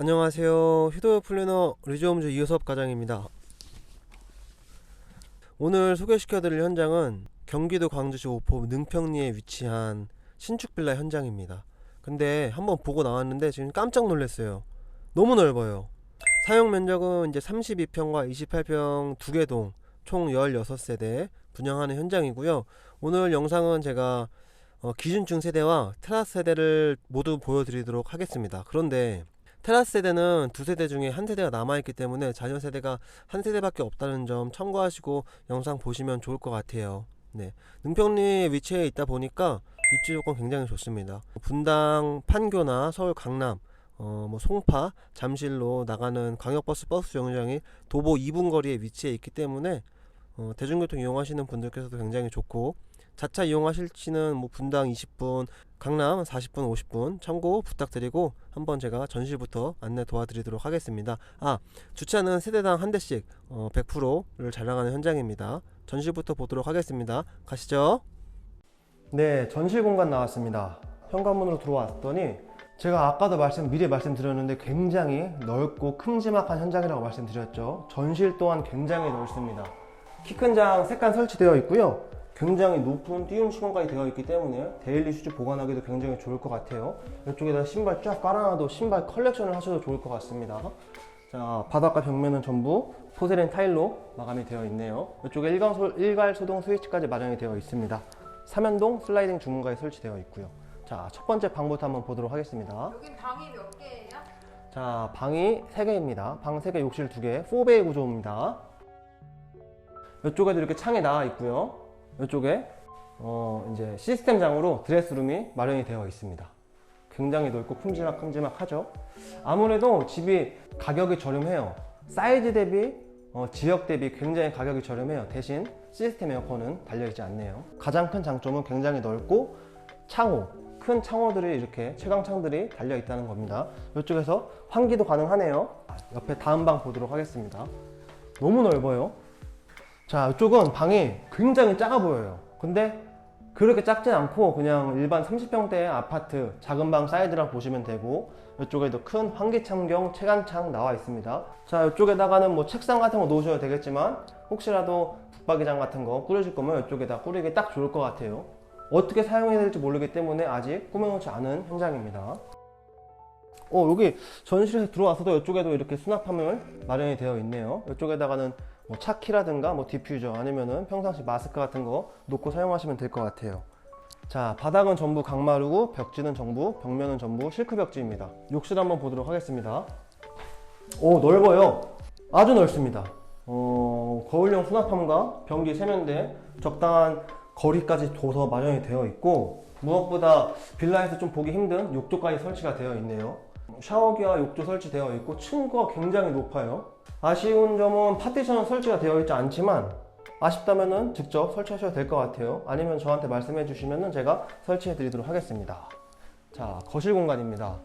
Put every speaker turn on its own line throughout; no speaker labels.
안녕하세요. 휴도 플래너 리조홈즈 이효섭 과장입니다. 오늘 소개시켜드릴 현장은 경기도 광주시 오포 능평리에 위치한 신축 빌라 현장입니다. 근데 한번 보고 나왔는데 지금 깜짝 놀랐어요. 너무 넓어요. 사용 면적은 이제 32평과 28평 두 개 동, 총 16세대 분양하는 현장이고요. 오늘 영상은 제가 어, 기준층 세대와 테라스 세대를 모두 보여드리도록 하겠습니다. 그런데 테라스 세대는 두 세대 중에 한 세대가 남아있기 때문에 자녀 세대가 한 세대밖에 없다는 점 참고하시고 영상 보시면 좋을 것 같아요. 네. 능평리에 위치해 있다 보니까 입지 조건 굉장히 좋습니다. 분당 판교나 서울 강남, 어, 뭐 송파, 잠실로 나가는 광역버스 버스 정류장이 도보 2분 거리에 위치해 있기 때문에 어, 대중교통 이용하시는 분들께서도 굉장히 좋고 자차 이용하실지는 뭐 분당 20분, 강남 40분, 50분 참고 부탁드리고 한번 제가 전시부터 안내 도와드리도록 하겠습니다. 아 주차는 세대당 한 대씩 어, 100%를 자랑하는 현장입니다. 전시부터 보도록 하겠습니다. 가시죠. 네, 전시 공간 나왔습니다. 현관문으로 들어왔더니 제가 아까도 말씀 미리 말씀드렸는데 굉장히 넓고 큼지막한 현장이라고 말씀드렸죠. 전실 또한 굉장히 넓습니다. 키 큰 장 3칸 설치되어 있고요. 굉장히 높은 띄움 시공까지 되어 있기 때문에 데일리 슈즈 보관하기도 굉장히 좋을 것 같아요. 이쪽에다 신발 쫙 깔아놔도 신발 컬렉션을 하셔도 좋을 것 같습니다. 자, 바닥과 벽면은 전부 포세린 타일로 마감이 되어 있네요. 이쪽에 일괄, 소, 일괄 소동 스위치까지 마련이 되어 있습니다. 삼연동 슬라이딩 주문가에 설치되어 있고요. 자, 첫 번째 방부터 한번 보도록 하겠습니다.
여긴 방이 몇 개예요?
자, 방이 3개입니다. 방 3개, 욕실 2개, 4베이 구조입니다. 이쪽에도 이렇게 창이 나와 있고요. 이쪽에 어, 이제 시스템장으로 드레스룸이 마련이 되어 있습니다. 굉장히 넓고 큼지막큼지막하죠. 아무래도 집이 가격이 저렴해요. 사이즈 대비 어, 지역 대비 굉장히 가격이 저렴해요. 대신 시스템 에어컨은 달려있지 않네요. 가장 큰 장점은 굉장히 넓고 창호, 큰 창호들이 이렇게 채광창들이 달려있다는 겁니다. 이쪽에서 환기도 가능하네요. 옆에 다음 방 보도록 하겠습니다. 너무 넓어요. 자, 이쪽은 방이 굉장히 작아 보여요. 근데 그렇게 작진 않고 그냥 일반 30평대 아파트 작은 방 사이즈라 보시면 되고 이쪽에도 큰 환기창경 채광창 나와 있습니다. 자, 이쪽에다가는 뭐 책상 같은 거 놓으셔도 되겠지만 혹시라도 붙박이장 같은 거 꾸려질 거면 이쪽에다 꾸리기 딱 좋을 것 같아요. 어떻게 사용해야 될지 모르기 때문에 아직 꾸며놓지 않은 현장입니다. 어, 여기 전실에서 들어와서도 이쪽에도 이렇게 수납함을 마련이 되어 있네요. 이쪽에다가는 뭐 차키라든가 뭐 디퓨저 아니면은 평상시 마스크 같은 거 놓고 사용하시면 될 것 같아요. 자, 바닥은 전부 강마루고 벽지는 전부 벽면은 전부 실크 벽지입니다. 욕실 한번 보도록 하겠습니다. 오, 넓어요. 아주 넓습니다. 어, 거울형 수납함과 변기 세면대 적당한 거리까지 둬서 마련이 되어 있고 무엇보다 빌라에서 좀 보기 힘든 욕조까지 설치가 되어 있네요. 샤워기와 욕조 설치되어 있고 층고가 굉장히 높아요. 아쉬운 점은 파티션 설치가 되어 있지 않지만 아쉽다면은 직접 설치하셔도 될 것 같아요. 아니면 저한테 말씀해 주시면은 제가 설치해 드리도록 하겠습니다. 자, 거실 공간입니다.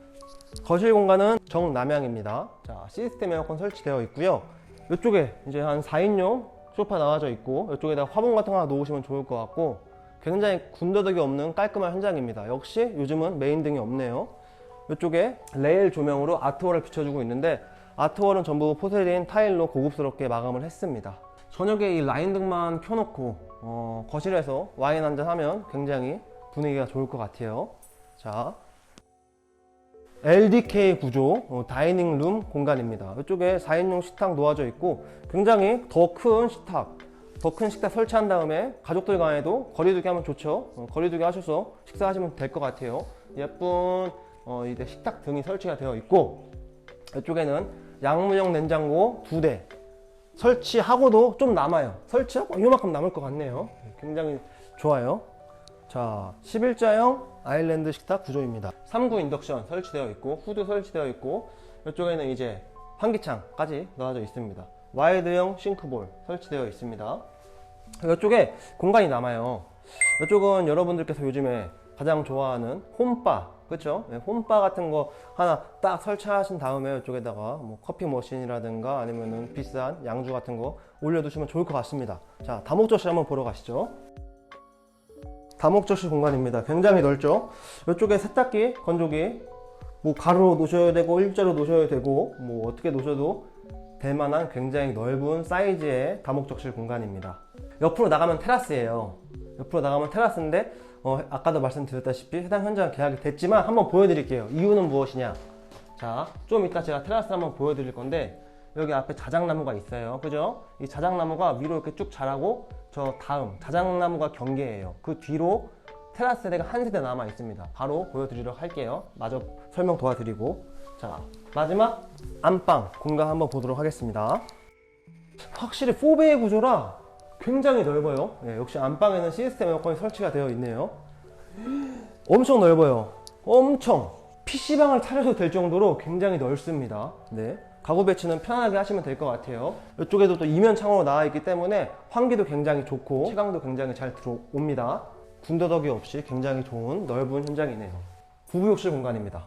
거실 공간은 정남향입니다. 자, 시스템 에어컨 설치되어 있고요. 이쪽에 이제 한 4인용 소파 나와져 있고 이쪽에다 화분 같은 거 하나 놓으시면 좋을 것 같고 굉장히 군더더기 없는 깔끔한 현장입니다. 역시 요즘은 메인 등이 없네요. 이쪽에 레일 조명으로 아트월을 비춰주고 있는데 아트월은 전부 포세린 타일로 고급스럽게 마감을 했습니다. 저녁에 이 라인 등만 켜놓고 어, 거실에서 와인 한잔 하면 굉장히 분위기가 좋을 것 같아요. 자, LDK 구조 어, 다이닝 룸 공간입니다. 이쪽에 4인용 식탁 놓아져 있고 굉장히 더 큰 식탁, 더 큰 식탁 설치한 다음에 가족들 간에도 거리두기 하면 좋죠. 어, 거리두기 하셔서 식사하시면 될 것 같아요. 예쁜 어, 이제 식탁 등이 설치가 되어 있고 이쪽에는 양문형 냉장고 두 대 설치하고도 좀 남아요. 설치하고 이만큼 남을 것 같네요. 굉장히 좋아요. 자, 11자형 아일랜드 식탁 구조입니다. 3구 인덕션 설치되어 있고 후드 설치되어 있고 이쪽에는 이제 환기창까지 넣어져 있습니다. 와이드형 싱크볼 설치되어 있습니다. 이쪽에 공간이 남아요. 이쪽은 여러분들께서 요즘에 가장 좋아하는 홈바? 네, 홈바 같은 거 하나 딱 설치하신 다음에 이쪽에다가 뭐 커피 머신이라든가 아니면은 비싼 양주 같은 거 올려두시면 좋을 것 같습니다. 자, 다목적실 한번 보러 가시죠. 다목적실 공간입니다. 굉장히 넓죠? 이쪽에 세탁기, 건조기 뭐 가로로 놓으셔야 되고 일자로 놓으셔야 되고 뭐 어떻게 놓으셔도 될 만한 굉장히 넓은 사이즈의 다목적실 공간입니다. 옆으로 나가면 테라스예요. 옆으로 나가면 테라스인데 어, 아까도 말씀드렸다시피 해당 현장 계약이 됐지만 한번 보여드릴게요. 이유는 무엇이냐? 자, 좀 이따 제가 테라스 한번 보여드릴 건데 여기 앞에 자작나무가 있어요. 그죠? 이 자작나무가 위로 이렇게 쭉 자라고 저 다음 자작나무가 경계예요. 그 뒤로 테라스 세대가 한 세대 남아 있습니다. 바로 보여드리도록 할게요. 마저 설명 도와드리고 자 마지막 안방 공간 한번 보도록 하겠습니다. 확실히 4배의 구조라 굉장히 넓어요. 예, 역시 안방에는 시스템 에어컨이 설치가 되어 있네요. 엄청 넓어요. 엄청 PC방을 차려도 될 정도로 굉장히 넓습니다. 네. 가구 배치는 편하게 하시면 될 것 같아요. 이쪽에도 또 이면 창호로 나와 있기 때문에 환기도 굉장히 좋고 시강도 굉장히 잘 들어옵니다. 군더더기 없이 굉장히 좋은 넓은 현장이네요. 부부 욕실 공간입니다.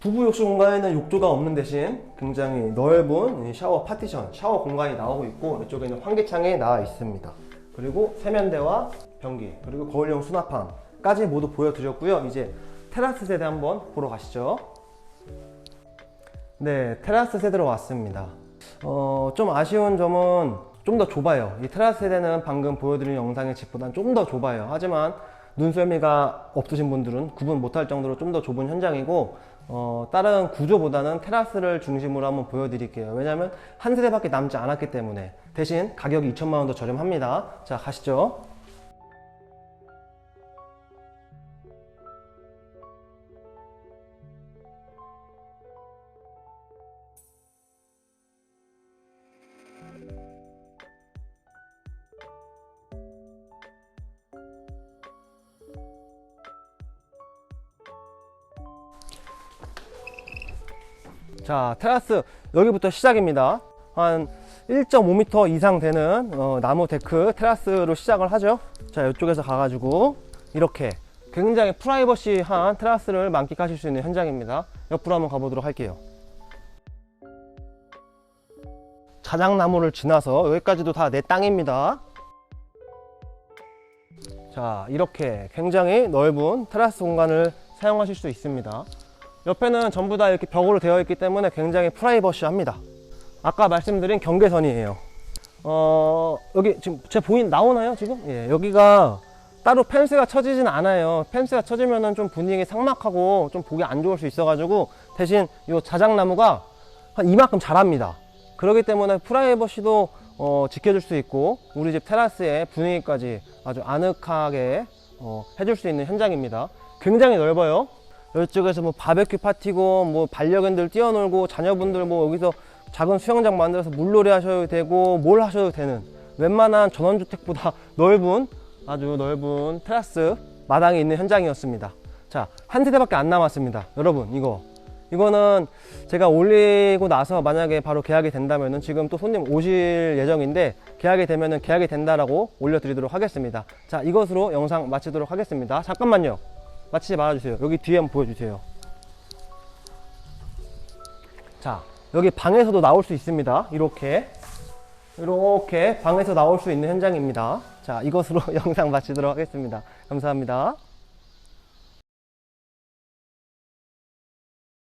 부부 욕실 공간에는 욕조가 없는 대신 굉장히 넓은 이 샤워 파티션, 샤워 공간이 나오고 있고 이쪽에는 환기창이 나와 있습니다. 그리고 세면대와 변기, 그리고 거울용 수납함까지 모두 보여드렸고요. 이제 테라스 세대 한번 보러 가시죠. 네, 테라스 세대로 왔습니다. 어, 좀 아쉬운 점은 좀 더 좁아요. 이 테라스 세대는 방금 보여드린 영상의 집보다는 좀더 좁아요. 하지만 눈썰미가 없으신 분들은 구분 못할 정도로 좀 더 좁은 현장이고 어, 다른 구조보다는 테라스를 중심으로 한번 보여드릴게요. 왜냐하면 한 세대밖에 남지 않았기 때문에 대신 가격이 2천만 원 더 저렴합니다. 자 가시죠. 자, 테라스 여기부터 시작입니다. 한 1.5m 이상 되는 어, 나무 데크 테라스로 시작을 하죠. 자, 이쪽에서 가가지고 이렇게 굉장히 프라이버시한 테라스를 만끽하실 수 있는 현장입니다. 옆으로 한번 가보도록 할게요. 자작나무를 지나서 여기까지도 다 내 땅입니다. 자, 이렇게 굉장히 넓은 테라스 공간을 사용하실 수 있습니다. 옆에는 전부 다 이렇게 벽으로 되어 있기 때문에 굉장히 프라이버시합니다. 아까 말씀드린 경계선이에요. 어, 여기 지금 제 보인 나오나요 지금? 예, 여기가 따로 펜스가 쳐지진 않아요. 펜스가 쳐지면은 좀 분위기 삭막하고 좀 보기 안 좋을 수 있어 가지고 대신 이 자작나무가 한 이만큼 자랍니다. 그렇기 때문에 프라이버시도 어, 지켜줄 수 있고 우리 집 테라스의 분위기까지 아주 아늑하게 어, 해줄 수 있는 현장입니다. 굉장히 넓어요. 이쪽에서 뭐 바베큐 파티고 뭐 반려견들 뛰어놀고 자녀분들 뭐 여기서 작은 수영장 만들어서 물놀이 하셔도 되고 뭘 하셔도 되는 웬만한 전원주택보다 넓은 아주 넓은 테라스 마당에 있는 현장이었습니다. 자, 한 세대밖에 안 남았습니다. 여러분, 이거. 이거는 제가 올리고 나서 만약에 바로 계약이 된다면은 지금 또 손님 오실 예정인데 계약이 되면은 계약이 된다라고 올려드리도록 하겠습니다. 자, 이것으로 영상 마치도록 하겠습니다. 잠깐만요. 마치지 말아주세요. 여기 뒤에 한번 보여주세요. 자, 여기 방에서도 나올 수 있습니다. 이렇게. 이렇게 방에서 나올 수 있는 현장입니다. 자, 이것으로 영상 마치도록 하겠습니다. 감사합니다.